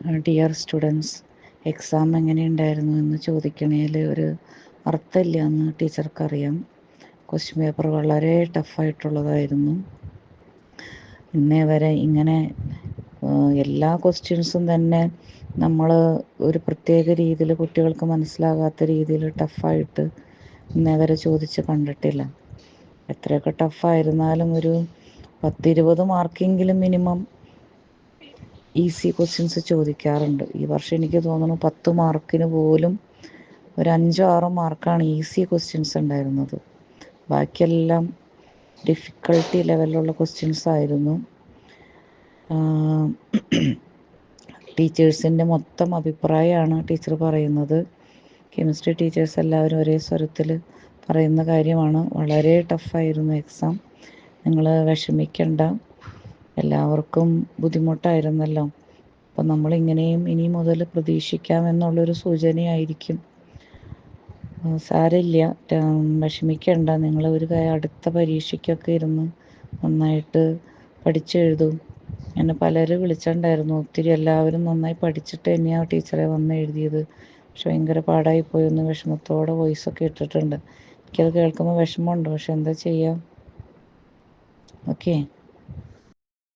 Dear students exam എങ്ങനെ ഉണ്ടായിരുന്നു? എന്ന് ചോദിക്കണേൽ ഒരു അർത്ഥമില്ല എന്ന് ടീച്ചർക്കറിയാം. ക്വസ്റ്റ്യൻ പേപ്പർ വളരെ ടഫായിട്ടുള്ളതായിരുന്നു ഇന്നേ വരെ ഇങ്ങനെ എല്ലാ ക്വസ്റ്റ്യൻസും തന്നെ നമ്മൾ ഒരു പ്രത്യേക രീതിയിൽ കുട്ടികൾക്ക് മനസ്സിലാകാത്ത രീതിയിൽ ടഫായിട്ട് ഇന്നേ വരെ ചോദിച്ച് കണ്ടിട്ടില്ല. എത്രയൊക്കെ ടഫായിരുന്നാലും ഒരു പത്തിരുപത് മാർക്കെങ്കിലും മിനിമം ഈസി ക്വസ്റ്റ്യൻസ് ചോദിക്കാറുണ്ട്. ഈ വർഷം എനിക്ക് തോന്നുന്നു പത്ത് മാർക്കിന് പോലും ഒരു അഞ്ചോ ആറോ മാർക്കാണ് ഈസി ക്വസ്റ്റ്യൻസ് ഉണ്ടായിരുന്നത്. ബാക്കിയെല്ലാം ഡിഫിക്കൾട്ടി ലെവലിലുള്ള ക്വസ്റ്റ്യൻസ് ആയിരുന്നു. ടീച്ചേഴ്സിന്റെ മൊത്തം അഭിപ്രായമാണ് ടീച്ചർ പറയുന്നത്. കെമിസ്ട്രി ടീച്ചേഴ്സ് എല്ലാവരും ഒരേ സ്വരത്തിൽ പറയുന്ന കാര്യമാണ്. വളരെ ടഫായിരുന്നു എക്സാം നിങ്ങൾ വിഷമിക്കണ്ട. എല്ലാവർക്കും ബുദ്ധിമുട്ടായിരുന്നല്ലോ. അപ്പം നമ്മളിങ്ങനെയും ഇനി മുതൽ പ്രതീക്ഷിക്കാം എന്നുള്ളൊരു സൂചനയായിരിക്കും. സാരമില്ല. വിഷമിക്കണ്ട. നിങ്ങൾ ഒരു അടുത്ത പരീക്ഷയ്ക്കൊക്കെ ഇരുന്ന് നന്നായിട്ട് പഠിച്ചെഴുതും. എന്നെ പലരും വിളിച്ചിട്ടുണ്ടായിരുന്നു. ഒത്തിരി എല്ലാവരും നന്നായി പഠിച്ചിട്ട് തന്നെയാണ് ടീച്ചറെ വന്ന് എഴുതിയത്. പക്ഷെ ഭയങ്കര പാടായി പോയി. ഒന്ന് വിഷമത്തോടെ വോയിസൊക്കെ ഇട്ടിട്ടുണ്ട്. എനിക്കത് കേൾക്കുമ്പോൾ വിഷമമുണ്ട്. പക്ഷെ എന്താ ചെയ്യുക ഓക്കെ.